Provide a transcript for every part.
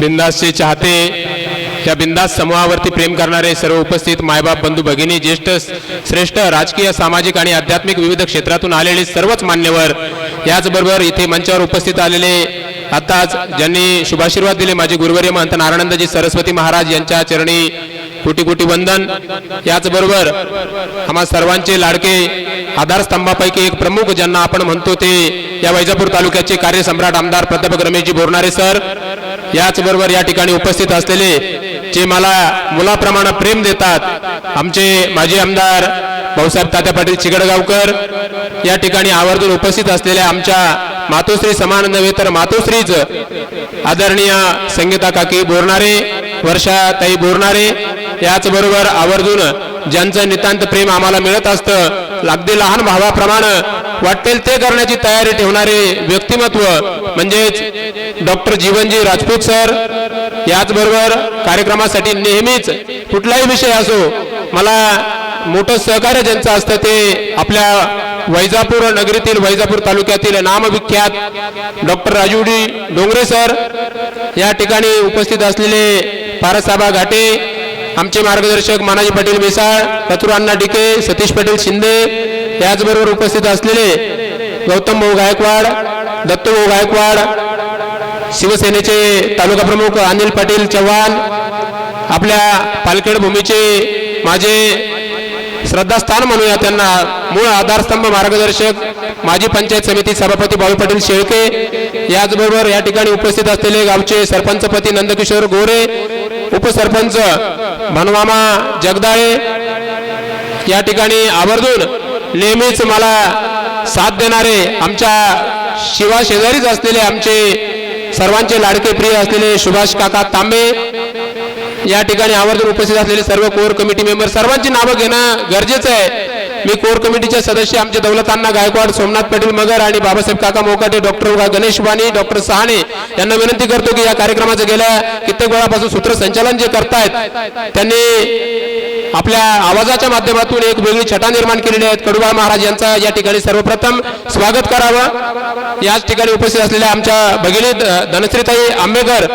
बिंदासचे चाहते या बिंदास समूहावरती प्रेम करणारे सर्व उपस्थित मायबाप बंधू भगिनी ज्येष्ठ श्रेष्ठ राजकीय सामाजिक आणि आध्यात्मिक विविध क्षेत्रातून आलेले सर्वच मान्यवर याचबरोबर इथे मंचावर उपस्थित आलेले आताच ज्यांनी शुभाशीर्वाद दिले माझे गुरुवर्य महंत नारायणंदजी सरस्वती महाराज यांच्या चरणी कोटी कोटी वंदन. याचबरोबर आम्हा सर्वांचे लाडके आधारस्तंभापैकी एक प्रमुख ज्यांना आपण म्हणतो ते या वैजापूर तालुक्याचे कार्यसम्राट आमदार प्राध्यापक रमेशजी बोरणारे सर. याचबरोबर या ठिकाणी उपस्थित असलेले जे मला मुलाप्रमाणे प्रेम देतात आमचे माजी आमदार भाऊसाहेब तात्या पाटील चिकडगावकर या ठिकाणी आवर्जून उपस्थित असलेल्या आमच्या मातोश्री समान नव्हे तर मातोश्रीच आदरणीय संगीता काकी बोरणारे वर्षा ताई बोरणारे याचबरोबर आवर्जून ज्यांचं नितांत प्रेम आम्हाला मिळत असतं अगदी लहान भावाप्रमाणे वाटेल ते करण्याची तयारी ठेवणारे व्यक्तिमत्व म्हणजेच डॉक्टर जीवनजी राजपूत सर याचबरोबर कार्यक्रमासाठी नेहमीच कुठलाही विषय असो मला मोठं सहकार्य ज्यांचं असतं ते आपल्या वैजापूर नगरीतील वैजापूर तालुक्यातील नामविख्यात डॉक्टर राजूडी डोंगरे सर या ठिकाणी उपस्थित असलेले पारसाबा घाटे आमचे मार्गदर्शक मानाजी पाटील मिसाळ कतुरांना डिके सतीश पाटील शिंदे याचबरोबर उपस्थित असलेले गौतम भाऊ गायकवाड दत्तू भाऊ गायकवाड शिवसेनेचे तालुका प्रमुख अनिल पाटील चव्हाण आपल्या पालखेड भूमीचे माझे श्रद्धास्थान म्हणूया त्यांना मूळ आधारस्तंभ मार्गदर्शक माजी पंचायत समिती सभापती भाऊ पाटील शेळके याचबरोबर या ठिकाणी उपस्थित असलेले गावचे सरपंचपती नंदकिशोर गोरे उपसरपंच भनवामा जगदाळे या ठिकाणी आवर्जून नेहमीच मला साथ देणारे आमच्या शिवा शेजारीच असलेले आमचे सर्वांचे लाडके प्रिय असलेले सुभाष काका तांबे या ठिकाणी आवर्जून उपस्थित असलेले सर्व कोर कमिटी मेंबर सर्वांची नावं घेणं गरजेचं आहे. मी कोर कमिटीचे सदस्य आमचे दौलतांना गायकवाड सोमनाथ पाटील मगर आणि बाबासाहेब काका मोकाटे डॉक्टर गणेश वाणी डॉक्टर सहाणे यांना विनंती करतो की या कार्यक्रमाचं गेल्या कित्येक वेळापासून सूत्रसंचालन जे करतायत त्यांनी आपल्या आवाजाच्या माध्यमातून एक वेगळी छटा निर्माण केलेली आहेत. कडुबा महाराज यांचा या ठिकाणी सर्वप्रथम स्वागत करावं. याच ठिकाणी उपस्थित असलेल्या आमच्या भगिनी धनश्रीताई आंबेकर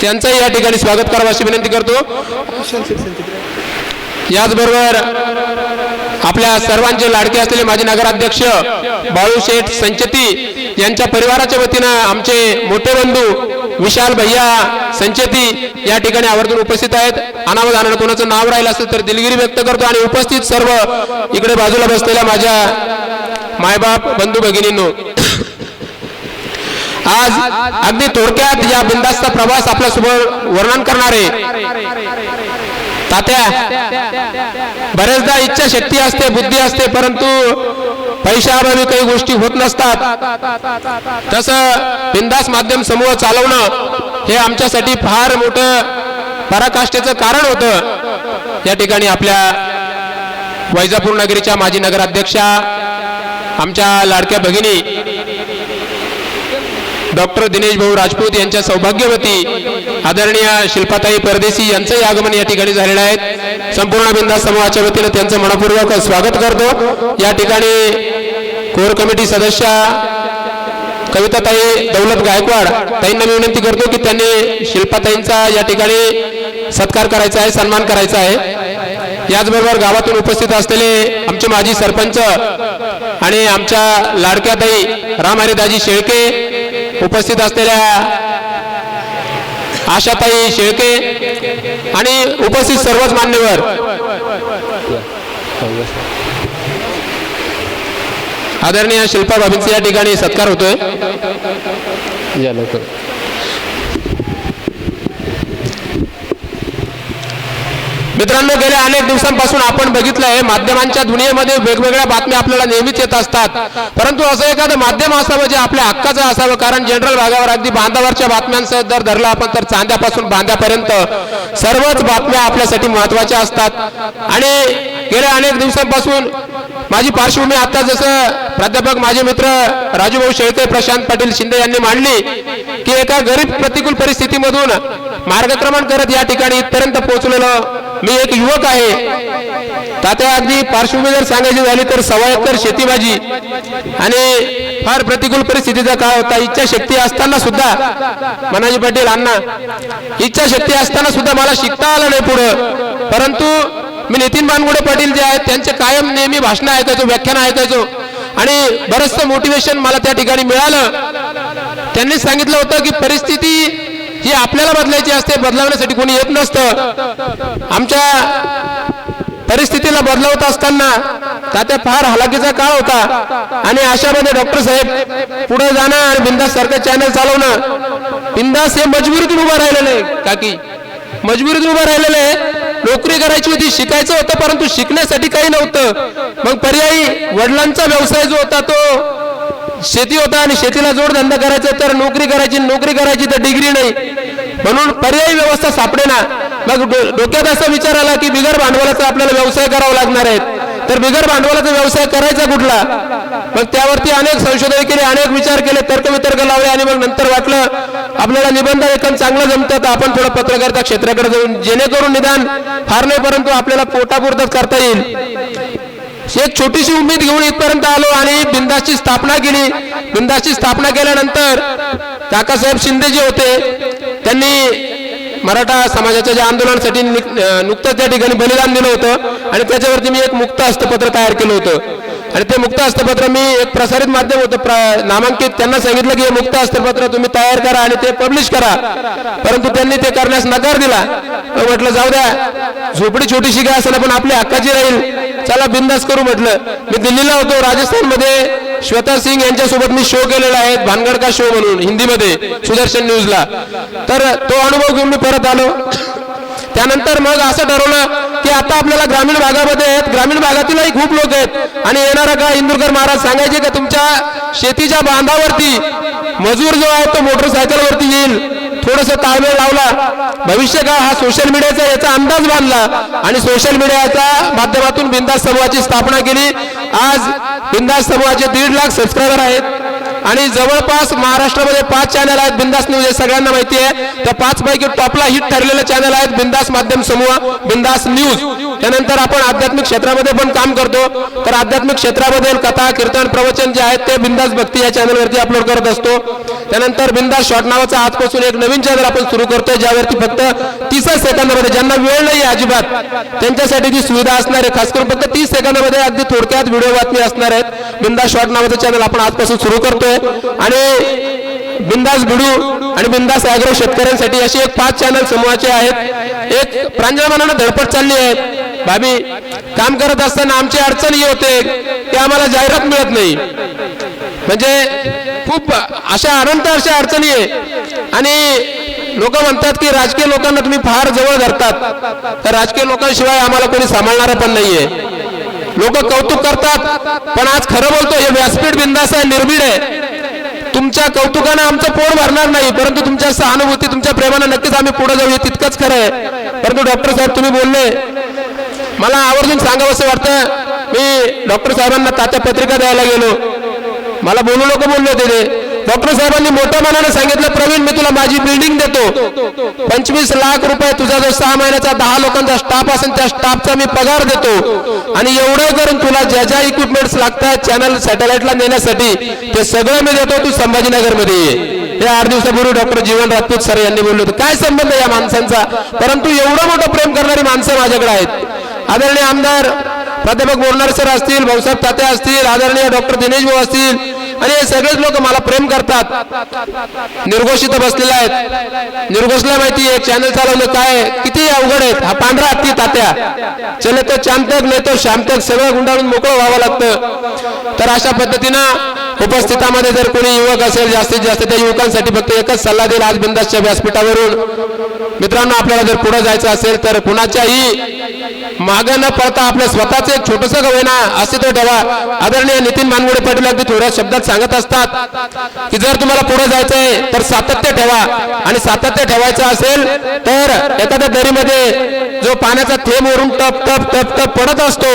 त्यांचंही या ठिकाणी स्वागत करावं अशी विनंती करतो. याचबरोबर आपल्या सर्वांचे लाडके असलेले माजी नगराध्यक्ष बाळू शेठ संचेती यांच्या परिवाराच्या वतीनं आमचे मोठे बंधू विशाल भैया संचेती या ठिकाणी आवर्जून उपस्थित आहेत. अनामधानानं कोणाचं नाव राहिलं असेल तर दिलगिरी व्यक्त करतो आणि उपस्थित सर्व इकडे बाजूला बसलेल्या माझ्या मायबाप बंधू भगिनींनो. आज अगदी थोडक्यात या बिंदास्त प्रवास आपल्यासमोर वर्णन करणारे तात्या बरेचदा इच्छा शक्ती असते बुद्धी असते परंतु पैशाअभावी काही गोष्टी होत नसतात. तसं बिंदास माध्यम समूह चालवणं हे आमच्यासाठी फार मोठं पराकाष्ठेचं कारण होतं. या ठिकाणी आपल्या वैजापूर नगरीच्या माजी नगराध्यक्षा आमच्या लाडक्या भगिनी डॉक्टर दिनेश भाऊ राजपूत यांच्या सौभाग्यवती आदरणीय शिल्पाताई परदेशी यांचंही आगमन या ठिकाणी झालेलं आहे. संपूर्ण बिंदास समूहाच्या वतीनं त्यांचं मनपूर्वक स्वागत करतो. या ठिकाणी कोर कमिटी सदस्य कविताताई दौलत गायकवाड ताईंना मी विनंती करतो की त्यांनी शिल्पाताईंचा या ठिकाणी सत्कार करायचा आहे सन्मान करायचा आहे. याचबरोबर गावातून उपस्थित असलेले आमचे माजी सरपंच आणि आमच्या लाडक्याताई राम दाजी शेळके उपस्थित असलेल्या आशाताई शेळके आणि उपस्थित सर्वच मान्यवर. आदरणीय शिल्पा बाबींचा या ठिकाणी सत्कार होतोय. या लवकर. मित्रांनो गेल्या अनेक दिवसांपासून आपण बघितलं आहे माध्यमांच्या दुनियेमध्ये वेगवेगळ्या बातम्या आपल्याला नेहमीच येत असतात. परंतु असं एखादं माध्यम असावं जे आपल्या हक्काचं असावं कारण जनरल भागावर अगदी बांधावरच्या बातम्यांसह जर धरलं आपण तर चांद्यापासून बांध्यापर्यंत सर्वच बातम्या आपल्यासाठी महत्त्वाच्या असतात. आणि गेल्या अनेक दिवसांपासून माझी पार्श्वभूमी आता जसं प्राध्यापक माझे मित्र राजूभाऊ शेळके प्रशांत पाटील शिंदे यांनी मांडली की एका गरीब प्रतिकूल परिस्थितीमधून मार्गक्रमण करत या ठिकाणी इथपर्यंत पोहोचलेलं मी एक युवक आहे. तात्या अगदी पार्श्वभूमी जर सांगायची झाली तर सव्वा एकर शेती माझी आणि फार प्रतिकूल परिस्थितीचा काळ होता. इच्छाशक्ती असताना सुद्धा मनाजी पाटील अण्णा इच्छाशक्ती असताना सुद्धा मला शिकता आलं नाही पुढं. परंतु मी नितीन बानगुडे पाटील जे आहेत त्यांचे कायम नेहमी भाषणं ऐकायचो व्याख्यान ऐकायचो. आणि बरंचसं मोटिवेशन मला त्या ठिकाणी मिळालं. त्यांनी सांगितलं होतं की परिस्थिती ही आपल्याला बदलायची असते बदलवण्यासाठी कोणी येत नसतं. आमच्या परिस्थितीला बदलवत असताना तात्या फार हलाखीचा काळ होता. आणि अशामध्ये डॉक्टर साहेब पुढे जाणं आणि बिंदास सारखं चॅनल चालवणं बिंदास हे मजबुरीतून उभं राहिलेलं आहे काकी. मजबुरीतून उभं राहिलेलं आहे. नोकरी करायची होती शिकायचं होतं परंतु शिकण्यासाठी काही नव्हतं. मग पर्यायी वडिलांचा व्यवसाय जो होता तो शेती होता आणि शेतीला जोडधंदा करायचा तर नोकरी करायची नोकरी करायची तर डिग्री नाही. म्हणून पर्यायी व्यवस्था सापडेना. मग डोक्यात असा विचार आला की बिगर भांडवलाचा आपल्याला व्यवसाय करावा लागणार आहेत. तर बिगर भांडवलाचा व्यवसाय करायचा कुठला? मग त्यावरती अनेक संशोधन केले अनेक विचार केले तर्कवितर्क लावले आणि मग नंतर वाटलं आपल्याला निबंध लेखन चांगलं जमतं तर आपण थोडं पत्रकारिता क्षेत्राकडे जाऊन जेणेकरून निदान फार नाही परंतु आपल्याला पोटापुरतच करता येईल. एक छोटीशी उमेद घेऊन इथपर्यंत आलो आणि बिंदासची स्थापना केली. बिंदासची स्थापना केल्यानंतर काकासाहेब शिंदे जे होते त्यांनी मराठा समाजाच्या ज्या आंदोलनासाठी नुकतंच त्या ठिकाणी बलिदान दिलं होतं आणि त्याच्यावरती मी एक मुक्त हस्तपत्र तयार केलं होतं. आणि ते मुक्त हस्तपत्र मी एक प्रसारित माध्यम होतं प्र- नामांकित. त्यांना सांगितलं की हे मुक्त हस्तपत्र तुम्ही तयार करा आणि ते पब्लिश करा. परंतु त्यांनी ते करण्यास नकार दिला. म्हटलं जाऊ द्या. झोपडी छोटीशी काय असेल पण आपली हक्काची राहील. चला बिंदास करू म्हटलं. मी दिल्लीला होतो राजस्थानमध्ये. श्वेता सिंग यांच्यासोबत मी शो केलेला आहे भानगड का शो म्हणून हिंदीमध्ये सुदर्शन न्यूजला तर तो अनुभव घेऊन मी परत आलो. त्यानंतर मग असं ठरवलं जे आता आपल्याला ग्रामीण भागामध्ये आहेत ग्रामीण भागातीलही खूप लोक आहेत. आणि येणारा का इंदुरकर महाराज सांगायचे का तुमच्या शेतीच्या बांधावरती मजूर जो आहे तो मोटरसायकलवरती येईल. थोडस ताळमेळ लावला. भविष्य काळ हा सोशल मीडियाचा याचा अंदाज बांधला आणि सोशल मीडियाच्या माध्यमातून बिंदास समूहाची स्थापना केली. आज बिंदास समूहाचे दीड लाख सबस्क्रायबर आहेत. आणि जवळपास महाराष्ट्रामध्ये पाच चॅनल आहेत. बिंदास न्यूज हे सगळ्यांना माहिती आहे. त्या पाच पैकी टॉपला हिट ठरलेले चॅनल आहेत. बिंदास माध्यम समूह बिंदास न्यूज त्यानंतर आपण आध्यात्मिक क्षेत्रामध्ये पण काम करतो. तर आध्यात्मिक क्षेत्रामध्ये कथा कीर्तन प्रवचन जे आहेत ते बिंदास भक्ती या चॅनलवरती अपलोड करत असतो. त्यानंतर बिंदास शॉर्ट नावाचा आजपासून एक नवीन चॅनल आपण सुरू करतोय ज्यावरती फक्त तीस सेकंदामध्ये ज्यांना वेळ नाही अजिबात त्यांच्यासाठी जी सुविधा असणार आहे खास करून फक्त तीस सेकंदामध्ये अगदी थोडक्यात व्हिडिओ बातमी असणार आहेत. बिंदास शॉर्ट नावाचं चॅनल आपण आजपासून सुरू करतो करतोय आणि बिंदास गुडू आणि बिंदास आग्रह शेतकऱ्यांसाठी अशी एक पाच चॅनल समूहाचे आहेत. एक प्रांजळमानानं धडपड चालली आहे. भाभी काम करत असताना आमची अडचण ही होते ते आम्हाला जाहिरात मिळत नाही. म्हणजे खूप अशा अनंत अशा अडचणी आहे. आणि लोक म्हणतात की राजकीय लोकांना तुम्ही फार जवळ धरतात. तर राजकीय लोकांशिवाय आम्हाला कोणी सांभाळणार पण नाहीये. लोक कौतुक करतात. पण आज खरं बोलतो हे व्यासपीठ बिंदास आहे निर्भीड आहे. तुमच्या कौतुकानं आमचं पोट भरणार नाही परंतु तुमच्या सहानुभूती तुमच्या प्रेमानं नक्कीच आम्ही पुढे जाऊ हे तितकंच खरं आहे. परंतु डॉक्टर साहेब तुम्ही बोलले. मला आवर्जून सांगावं असं वाटतं मी डॉक्टर साहेबांना तात्या पत्रिका द्यायला गेलो. मला बोलू नको बोलले होते ते. डॉक्टर साहेबांनी मोठ्या मनाने सांगितलं प्रवीण मी तुला माझी बिल्डिंग देतो. पंचवीस लाख रुपये तुझा जो सहा महिन्याचा दहा लोकांचा स्टाफ असेल त्या स्टाफचा मी पगार देतो. आणि एवढं करून तुला ज्या ज्या इक्विपमेंट्स लागतात चॅनल सॅटेलाइटला नेण्यासाठी ते सगळं मी देतो तू संभाजीनगरमध्ये ये. हे आठ दिवसापूर्वी डॉक्टर जीवन राजपूत सर यांनी बोलले होते. काय संबंध आहे या माणसांचा? परंतु एवढं मोठं प्रेम करणारी माणसं माझ्याकडे आहेत. आदरणीय आमदार प्राध्यापक बोरणार सर असतील भाऊसाहेब तात्या असतील आदरणीय डॉक्टर दिनेश भाऊ असतील आणि हे सगळेच लोक मला प्रेम करतात. निर्घोषित बसलेले आहेत. निर्घोषला माहिती आहे चॅनल चालवलं काय किती अवघड आहेत. हा पांढरा हत्ती तात्या. चले तर चांतक नाही तर शामतक सगळं गुंडाळून मोकळं व्हावं लागतं. तर अशा पद्धतीनं उपस्थितामध्ये जर कोणी युवक असेल जास्तीत जास्त त्या युवकांसाठी फक्त एकच सल्ला देईल आज बिंदासच्या व्यासपीठावरून. मित्रांनो आपल्याला जर पुढे जायचं असेल तर कुणाच्याही मागं न पडता आपलं स्वतःच एक छोटस होईना अस्तित्व ठेवा. आदरणीय नितीन मानगुडे पाटील अगदी थोड्या शब्दात सांगत असतात की जर तुम्हाला पुढे जायचंय तर सातत्य ठेवा. आणि सातत्य ठेवायचं असेल तर एखाद्या दरीमध्ये जो पाण्याचा थेंब वरून टप टप टप टप पडत असतो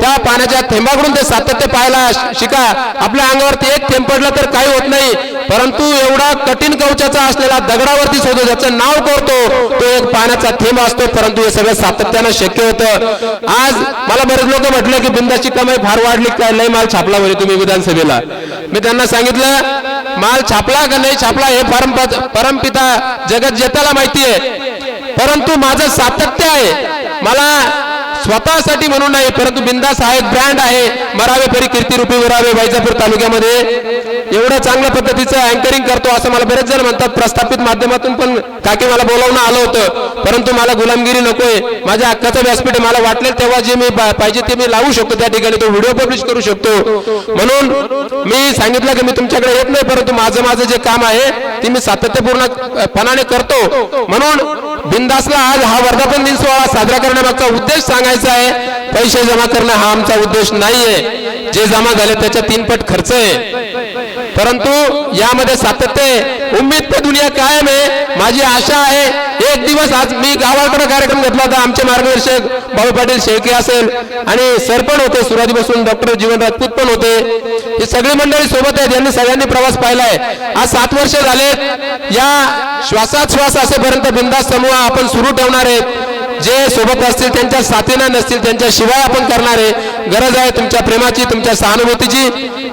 त्या पाण्याच्या थेंबाकडून ते सातत्य पाहायला शिका. आपल्या अंगावरती एक थेंब पडलं तर काही होत नाही परंतु एवढा कठीण कवचाचा असलेला दगडावरती शोधू ज्याचं नाव करतो तो एक पाण्याचा थेंब असतो परंतु हे सगळं सातत्यानं शक्य होतं. आज मला बरेच लोक म्हटले की बिंदाची कमाई फार वाढली काय लय माल छापला म्हणजे तुम्ही विधानसभेला. मी त्यांना सांगितलं माल छापला का नाही छापला हे परम परमपिता जगत जेताला माहिती आहे परंतु माझं सातत्य आहे स्वतःसाठी म्हणून नाही परंतु बिंदास हा एक ब्रँड आहे. मरावे परी कीर्ती रुपी उरावे वैजापूर तालुक्यामध्ये. एवढं चांगल्या पद्धतीचं अँकरिंग करतो असं मला बरेच जण म्हणतात. प्रस्थापित माध्यमातून पण काकी मला बोलावणं आलं होतं. परंतु मला गुलामगिरी नकोय. माझ्या हक्काचं व्यासपीठ मला वाटले तेव्हा जे मी पाहिजे ते मी लावू शकतो. त्या ठिकाणी तो व्हिडिओ पब्लिश करू शकतो. म्हणून मी सांगितलं की मी तुमच्याकडे येत नाही परंतु माझं माझं जे काम आहे ते मी सातत्यपूर्ण पणाने करतो. म्हणून बिंदासला आज हा वर्धापन दिन सोहळा साजरा करण्यामागचा उद्देश सांगायचा आहे पैसे जमा करणं हा आमचा उद्देश नाहीये. जे जमा झाले त्याच्या तीन पट खर्च आहे. परंतु यामध्ये सातत्य आहे उम्मीद पे दुनिया कायम आहे. माझी आशा आहे एक दिवस आज मी गावाकडे कार्यक्रम घेतला होता आमचे मार्गदर्शक भाऊ पाटील शेळके असेल आणि सर पण होते सुरुवातीपासून डॉक्टर जीवन राजपूत पण होते. ही सगळी मंडळी सोबत आहेत यांनी सगळ्यांनी प्रवास पाहिलाय आज सात वर्ष झाले या श्वासात श्वास असेपर्यंत बिंदास समूह आपण सुरू ठेवणार आहेत. जे सोबत असतील त्यांच्या साथीनं नसतील त्यांच्याशिवाय आपण करणार आहे. गरज आहे तुमच्या प्रेमाची तुमच्या सहानुभूतीची.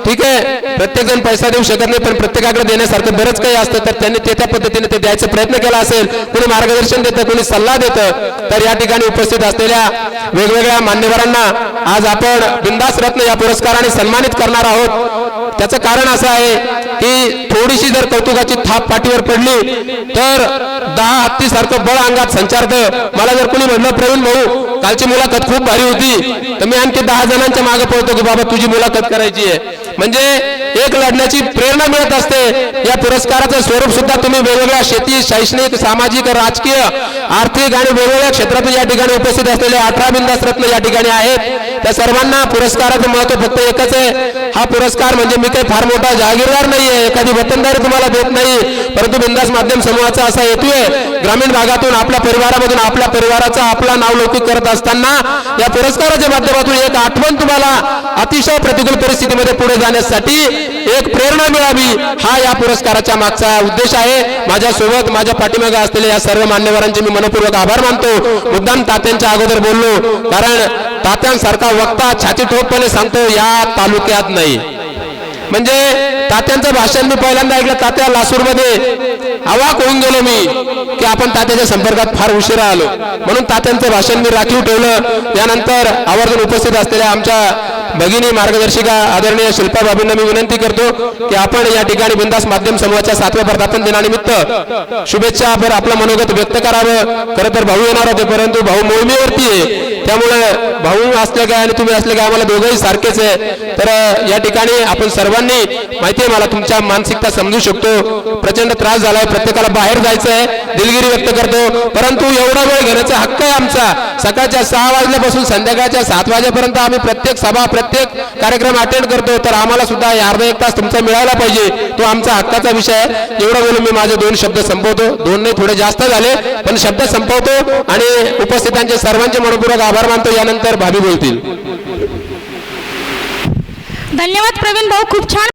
ठीक आहे? प्रत्येकजण पैसा देऊ शकत नाही पण प्रत्येकाकडे देण्यासारखं बरंच काही असतं तर त्यांनी ते त्या पद्धतीने ते द्यायचा प्रयत्न केला असेल कोणी मार्गदर्शन देतं कोणी सल्ला देतं तर या ठिकाणी उपस्थित असलेल्या वेगवेगळ्या मान्यवरांना आज आपण बिंदास रत्न या पुरस्काराने सन्मानित करणार आहोत. त्याचं कारण असं आहे की थोडीशी जर कौतुकाची थाप पाठीवर पडली तर दहा हत्ती सारखं बळ अंगात संचारतं. मला जर कोणी म्हटलं प्रवीण भाऊ कालची मुलाखत खूप भारी होती. तर मी आणखी दहा जणांच्या मागे पळतो की बाबा तुझी मुलाखत करायची आहे. म्हणजे एक लढण्याची प्रेरणा मिळत असते. या पुरस्काराचं स्वरूप सुद्धा तुम्ही वेगवेगळ्या शेती शैक्षणिक सामाजिक राजकीय आर्थिक आणि वेगवेगळ्या क्षेत्रातून या ठिकाणी उपस्थित असलेले अठरा बिंदास रत्न या ठिकाणी आहेत. त्या सर्वांना पुरस्काराचं महत्त्व फक्त एकच आहे. हा पुरस्कार म्हणजे मी काही फार मोठा जागीरदार नाहीये. एखादी वतनदारी तुम्हाला देत नाही. परंतु बिंदास माध्यम समूहाचा असा हेतू आहे. ग्रामीण भागातून आपल्या परिवारामधून आपल्या परिवाराचा आपला नावलौकिक करत असताना या पुरस्काराच्या माध्यमातून एक आठवण तुम्हाला अतिशय प्रतिकूल परिस्थितीमध्ये पुढे जाण्यासाठी एक प्रेरणा मिळावी हा या पुरस्काराच्या मागचा उद्देश आहे. माझ्यासोबत माझ्या पाठीमागे असलेल्या या सर्व मान्यवरांचे मी मनपूर्वक आभार मानतो. मुद्दाम तात्यांच्या अगोदर बोललो कारण तात्यांसारखा वक्ता छाती ठोकपणे सांगतो या तालुक्यात नाही. म्हणजे तात्यांचं भाषण मी पहिल्यांदा ऐकलं तात्या लासूरमध्ये. आवाक होऊन गेलो मी की आपण तात्याच्या संपर्कात फार उशिरा आलो. म्हणून तात्यांचं भाषण मी राखीव ठेवलं. त्यानंतर आवर्जून उपस्थित असलेल्या आमच्या भगिनी मार्गदर्शिका आदरणीय शिल्पा बाबींना मी विनंती करतो की आपण या ठिकाणी बिंदास माध्यम समूहाच्या सातव्या वर्धापन दिनानिमित्त शुभेच्छा पर आपलं मनोगत व्यक्त करावं. खरं तर भाऊ येणार होते परंतु भाऊ मोहिमेवरती आहे. त्यामुळे भाऊ असले काय आणि तुम्ही असले काय आम्हाला दोघंही सारखेच आहे. तर या ठिकाणी आपण सर्वांनी माहिती आहे मला तुमच्या मानसिकता समजू शकतो. प्रचंड त्रास झालाय प्रत्येकाला बाहेर जायचं आहे दिलगिरी व्यक्त करतो. परंतु एवढा वेळ घेण्याचा हक्क आहे आमचा. सकाळच्या सहा वाजल्यापासून संध्याकाळच्या सात वाजेपर्यंत आम्ही प्रत्येक सभा प्रत्येक कार्यक्रम अटेंड करतो तर आम्हाला सुद्धा अर्धा एक तास तुमचा मिळायला पाहिजे. तो आमचा हक्काचा विषय आहे. एवढं बोलून मी माझे दोन शब्द संपवतो. दोन नाही थोडे जास्त झाले पण शब्द संपवतो आणि उपस्थितांचे सर्वांचे मनपूर्वक आभार मानतो. यानंतर भाभी बोलतील. धन्यवाद प्रवीण भाऊ खूप छान